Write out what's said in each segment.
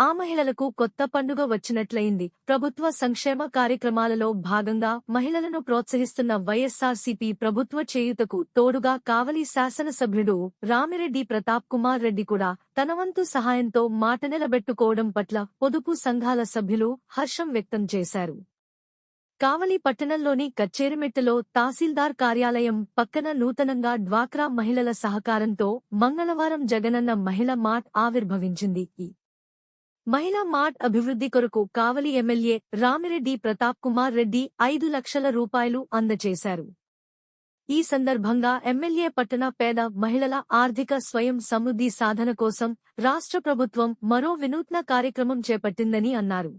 ఆ మహిళలకు కొత్త పండుగ వచ్చినట్లయింది. ప్రభుత్వ సంక్షేమ కార్యక్రమాలలో భాగంగా మహిళలను ప్రోత్సహిస్తున్న వైఎస్సార్సీపీ ప్రభుత్వ చేయుతకు తోడుగా కావలి శాసనసభ్యుడు రామిరెడ్డి ప్రతాప్ కుమార్ రెడ్డి కూడా తనవంతు సహాయంతో మాట నిలబెట్టుకోవడం పట్ల పొదుపు సంఘాల సభ్యులు హర్షం వ్యక్తం చేశారు. కావలి పట్టణంలోని కచ్చేరిమెట్టలో తహసీల్దార్ కార్యాలయం పక్కన నూతనంగా డ్వాక్రా మహిళల సహకారంతో మంగళవారం జగనన్న మహిళ మాట్ ఆవిర్భవించింది. ఈ మహిళా మార్ట్ అభివృద్ధి కొరకు కావలి ఎమ్మెల్యే రామిరెడ్డి ప్రతాప్ కుమార్ రెడ్డి ఐదు లక్షల రూపాయలు అందజేశారు. ఈ సందర్భంగా ఎమ్మెల్యే పట్టణ పేద మహిళల ఆర్థిక స్వయం సమృద్ధి సాధన కోసం రాష్ట్ర ప్రభుత్వం మరో వినూత్న కార్యక్రమం చేపట్టిందని అన్నారు.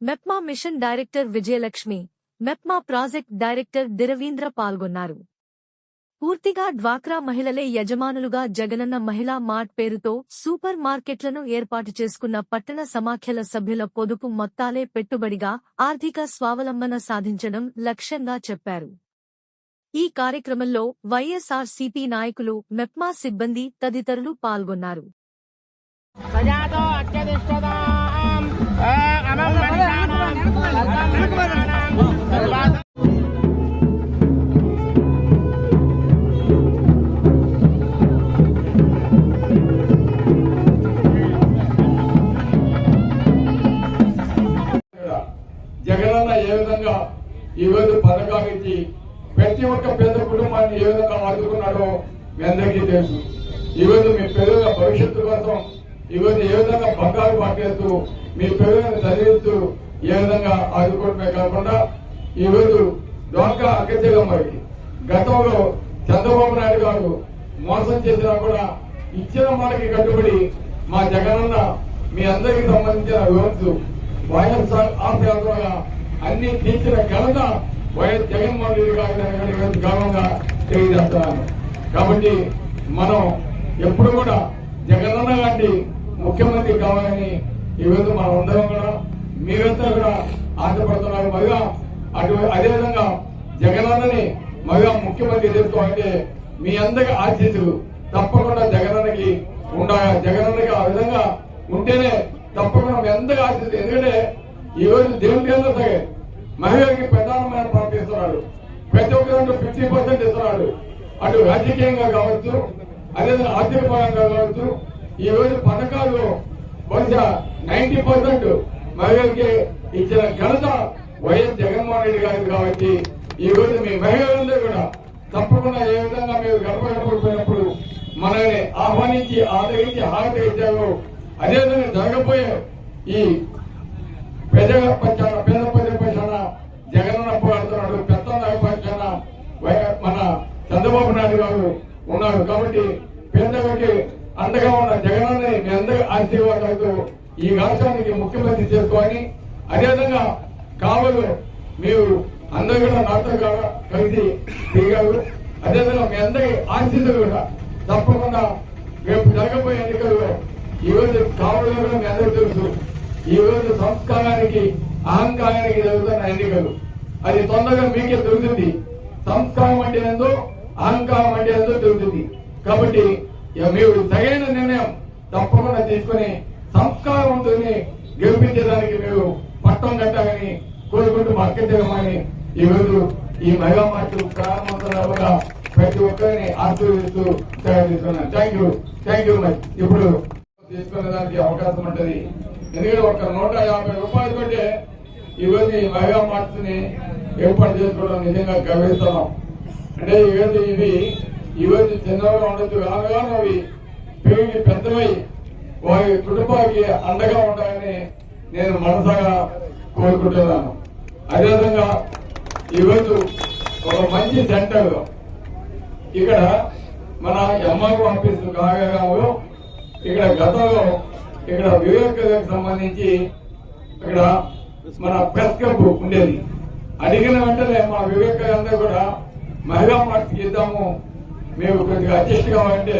MEPMA mission director Vijayalakshmi MEPMA project director దిరవీంద్ర పాల్గొన్నారు. పూర్తిగా డ్వాక్రా మహిళలే యజమానులుగా జగనన్న మహిళా మార్ట్ పేరుతో సూపర్ మార్కెట్లను ఏర్పాటు చేసుకున్న పట్టణ సమాఖ్యల సభ్యుల పొదుపు మొత్తాలే పెట్టుబడిగా ఆర్థిక స్వావలంబన సాధించడం లక్ష్యంగా చెప్పారు. ఈ కార్యక్రమంలో వైఎస్ఆర్సీపీ నాయకులు మెప్మా సిబ్బంది తదితరులు పాల్గొన్నారు. ప్రతి ఒక్క పేద కుటుంబాన్ని ఏ విధంగా ఆదుకున్నాడో మీ అందరికీ తెలుసు. ఈరోజు మీ పిల్లల భవిష్యత్తు కోసం ఈరోజు ఏ విధంగా బంగారు పట్టేస్తూ మీ పిల్లలను చదివిస్తూ ఏ విధంగా ఆదుకోవడమే కాకుండా ఈ రోజు డోకా అక్కచెల్లమ్మకి గతంలో చంద్రబాబు నాయుడు గారు మోసం చేసినా కూడా ఇచ్చిన మనకి కట్టుబడి మా జగనన్న మీ అందరికి సంబంధించిన వివరించు వైఎస్ఆర్ ఆశయాత్రగా అన్ని తీర్చిన ఘనత వైఎస్ జగన్మోహన్ రెడ్డి గారి గౌరవంగా తెలియజేస్తున్నాను కాబట్టి మనం ఎప్పుడు కూడా జగనన్న గారి ముఖ్యమంత్రి కావాలని ఈ మనం అందరం కూడా మీరంతా కూడా ఆశపడుతున్నారు. మరిగా అటు అదేవిధంగా జగనన్నని మరిగా ముఖ్యమంత్రి చేసుకోవాలంటే మీ అందరి ఆశీస్సులు తప్పకుండా జగనన్నకి ఉండాలి. జగనన్నకి ఆ విధంగా ఉంటేనే తప్పకుండా మీ అందరి ఆశీస్సులు. ఎందుకంటే ఈ రోజు దేవుడికి అందరూ సరే మహిళలకి ప్రధానమైన పాత్ర ఇస్తున్నాడు. ప్రతి ఒక్కరు ఫిఫ్టీ పర్సెంట్ ఇస్తున్నాడు. అటు రాజకీయంగా కావచ్చు అదేవిధంగా ఆర్థిక పరంగా కావచ్చు ఈ రోజు పథకాలు బహుశా నైన్టీ పర్సెంట్ మహిళలకి ఇచ్చిన ఘనత వైఎస్ జగన్మోహన్ రెడ్డి గారికి కాబట్టి ఈ రోజు మీ మహిళలందరూ కూడా తప్పకుండా ఏ విధంగా మీరు గడప గడపకపోయినప్పుడు మనల్ని ఆహ్వానించి ఆదరించి హారత ఇచ్చారు అదేవిధంగా జరగబోయే ఈ ప్రజల పక్షాన పేద చంద్రబాబు నాయుడు గారు ఉన్నారు. కాబట్టి పేదలకి అండగా ఉన్న జగనాన్ని మీ అందరి ఆశీర్వాదాలతో ఈ రాష్ట్రానికి ముఖ్యమంత్రి చేసుకోవాలి. అదేవిధంగా కావలు మీరు అందరూ కూడా నాతో కలిసి తిరిగారు. అదేవిధంగా మీ అందరి ఆశీస్సులు కూడా తప్పకుండా రేపు జరగబోయే ఎన్నికల్లో ఈ రోజు కావలు కూడా మీ అందరూ తెలుసు. ఈ రోజు సంస్కారానికి అహంకారానికి జరుగుతున్న ఎన్నికలు. అది తొందరగా మీకే దొరుకుతుంది. సంస్కారం అంటే ఏందో అహంకారం అంటే ఎంతో జరుగుతుంది కాబట్టి మీరు సరైన నిర్ణయం తప్పకుండా తీసుకుని సంస్కారవంతుని గెలిపించడానికి మీరు పట్టం కట్టాలని కోరుకుంటూ మా ఈ రోజు ఈ మహిళా మార్చు ప్రారంభంగా ప్రతి ఒక్కరిని ఆశీర్వదిస్తూ తయారు చేస్తున్నాను thank you thank you much ఇప్పుడు తీసుకునే దానికి అవకాశం ఉంటది. ఎందుకంటే ఒక నూట యాభై రూపాయలు కంటే ఈ రోజు ఈ మహిళా మార్చుని ఏర్పాటు చేసుకోవడం నిజంగా గర్విస్తున్నాం. అంటే ఈ ఇవి ఈ చిన్నగా ఉండొచ్చు? రాగా అవి పెరిగి పెద్దమై వారి కుటుంబానికి అండగా ఉండాలని నేను మనసాగా కోరుకుంటున్నాను. అదేవిధంగా ఈరోజు ఒక మంచి సెంటర్. ఇక్కడ మన ఎంఆర్ఓ ఆఫీస్ కాగరంలో ఇక్కడ గతంలో ఇక్కడ వివేక్ సంబంధించి ఇక్కడ మన ప్రెస్ క్లబ్ ఉండేది. అడిగిన వెంటనే మా వివేక్ కూడా మహిళా మార్క్స్ ఇద్దాము మేము కొద్దిగా అడ్జస్ట్ అంటే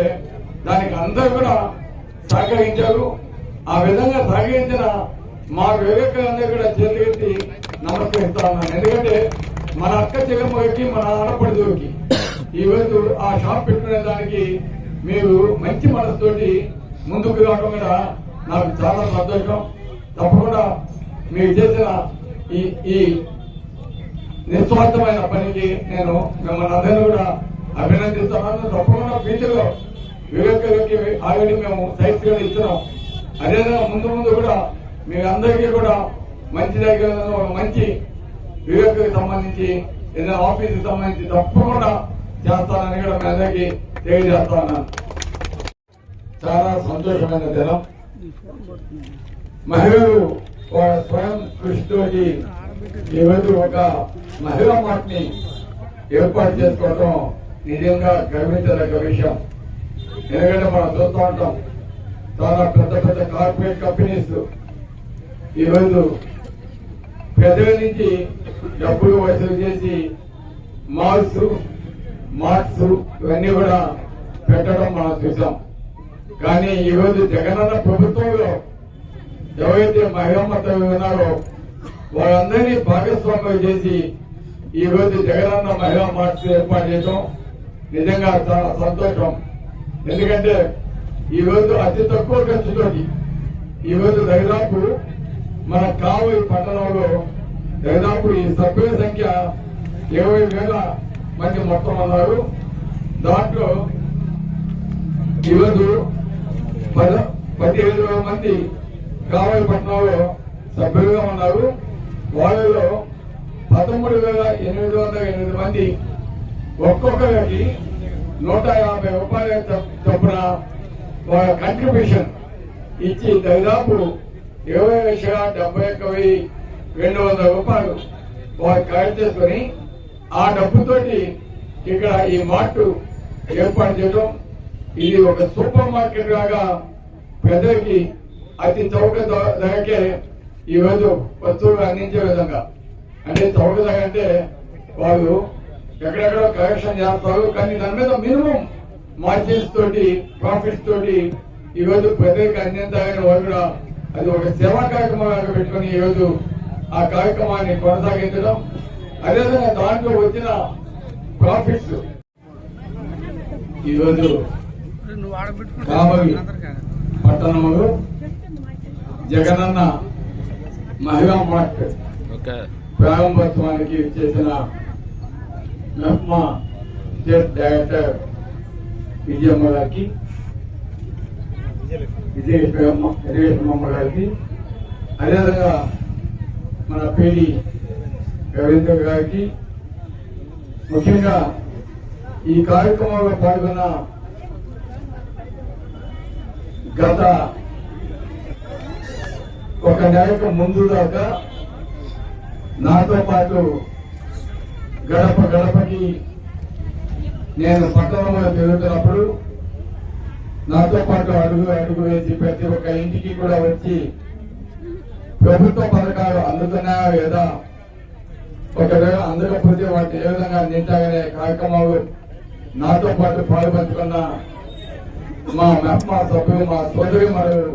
దానికి అందరూ కూడా సహకరించారు. ఆ విధంగా సహకరించిన మా వివేక్ కూడా చేతులెత్తి నమస్కరిస్తా ఉన్నాను. ఎందుకంటే మన అక్క చెల్లెమ్మకి మన ఆడపడిదోకి ఈ రోజు ఆ షాప్ పెట్టుకునే దానికి మీరు మంచి మనసుతోటి ముందుకు రావడం కూడా నాకు చాలా సంతోషం. తప్పకుండా మీరు చేసిన ఈ ఈ నిస్వార్థమైన పనికి నేను మిమ్మల్ని అందరినీ కూడా అభినందిస్తున్నాను. తప్పకుండా ఫ్యూచర్లో వివేకకి ఆల్రెడీ మేము సైట్స్ కూడా ఇస్తున్నాం అదేవిధంగా ముందు ముందు కూడా మీ అందరికీ కూడా మంచి దగ్గర మంచి వివేకకి సంబంధించి ఏదైనా ఆఫీస్కి సంబంధించి తప్పకుండా చేస్తానని కూడా మీ అందరికీ తెలియజేస్తా ఉన్నాను. చాలా సంతోషమైన దినం. మహిళలు స్వయం కృషితోటి ఈరోజు ఒక మహిళా మార్ట్ని ఏర్పాటు చేసుకోవటం నిజంగా గర్వించదగ్గ విషయం. ఎందుకంటే మనం చూస్తూ ఉంటాం చాలా పెద్ద పెద్ద కార్పొరేట్ కంపెనీస్ ఈరోజు పెద్దల నుంచి డబ్బులు వసూలు చేసి మాల్స్ మార్ట్స్ ఇవన్నీ కూడా పెట్టడం మనం చూసాం కానీ ఈరోజు జగనన్న ప్రభుత్వంలో ఎవరైతే మహిళమ్మతో ఉన్నారో వారందరినీ భాగస్వామ్యం చేసి ఈ రోజు జగనన్న మహిళా మార్క్స్ ఏర్పాటు చేయడం నిజంగా చాలా సంతోషం. ఎందుకంటే ఈ రోజు అతి తక్కువ ఖర్చుతోటి ఈ రోజు దాదాపు మన కావలి పట్టణంలో దాదాపు ఈ సభ్యుల సంఖ్య ఇరవై వేల మంది మొత్తం ఉన్నారు. దాంట్లో ఈరోజు పద పదిహేడు వేల మంది కావలి పట్టణంలో సభ్యులుగా ఉన్నారు. వాళ్ళలో పదమూడు వేల ఎనిమిది వందల ఎనిమిది మంది ఒక్కొక్కరికి నూట యాభై రూపాయల చొప్పున వాళ్ళ కంట్రిబ్యూషన్ ఇచ్చి దాదాపు ఇరవై లక్షల డెబ్బై ఒక్క వెయ్యి రెండు వందల రూపాయలు వారు ఖర్చు చేసుకుని ఆ డబ్బుతోటి ఇక్కడ ఈ మార్ట్ ఏర్పాటు చేయడం ఇది ఒక సూపర్ మార్కెట్ లాగా పెద్దలకి అతి చౌక ధ- ధరకే ఈ రోజు వస్తువులు అందించే విధంగా. అంటే చౌక ధర అంటే వాళ్ళు ఎక్కడెక్కడో కలెక్షన్ చేస్తారు. కానీ దాని మీద మినిమం మార్జిన్స్ తోటి ప్రాఫిట్స్ తోటి ఈ రోజు ప్రజలకు అందించాలని వాళ్ళు కూడా అది ఒక సేవా కార్యక్రమం లాగా పెట్టుకుని ఈ రోజు ఆ కార్యక్రమాన్ని కొనసాగించడం. అదేవిధంగా దాంట్లో వచ్చిన ప్రాఫిట్స్. ఈరోజు కావలి పట్టణంలో జగనన్న మహిళా మార్ట్ ఓకే. ప్రారంభోత్సవానికి చేసిన మెహ్మా స్టేట్ డైరెక్టర్ విజయమ్మ గారికి విజయమ్మ విజయమ్మ గారికి అదేవిధంగా మన పేడి రవీంద్ర గారికి ముఖ్యంగా ఈ కార్యక్రమంలో పాల్గొన్న గత ఒక నెలకు ముందు దాకా నాతో పాటు గడప గడపకి నేను పట్టణంలో తిరుగుతున్నప్పుడు నాతో పాటు అడుగు అడుగు వేసి ప్రతి ఒక్క ఇంటికి కూడా వచ్చి ప్రభుత్వ పథకాలు అందుతున్నాయా లేదా? ఒకవేళ అందకపోతే వాటిని ఏ విధంగా నింటాయనే కార్యక్రమాలు నాతో పాటు పాల్పంచుకున్న మా మెప్మా సభ్యులు మా సోదరి మరియు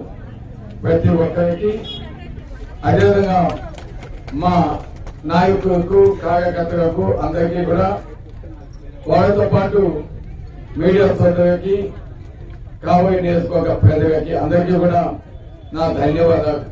ప్రతి ఒక్కరికి అదేవిధంగా మా నాయకులకు కార్యకర్తలకు అందరికీ కూడా వాళ్ళతో పాటు మీడియా సోదరులకి కాబోయే నియోజకవర్గ ప్రజలకి అందరికీ కూడా నా ధన్యవాదాలు.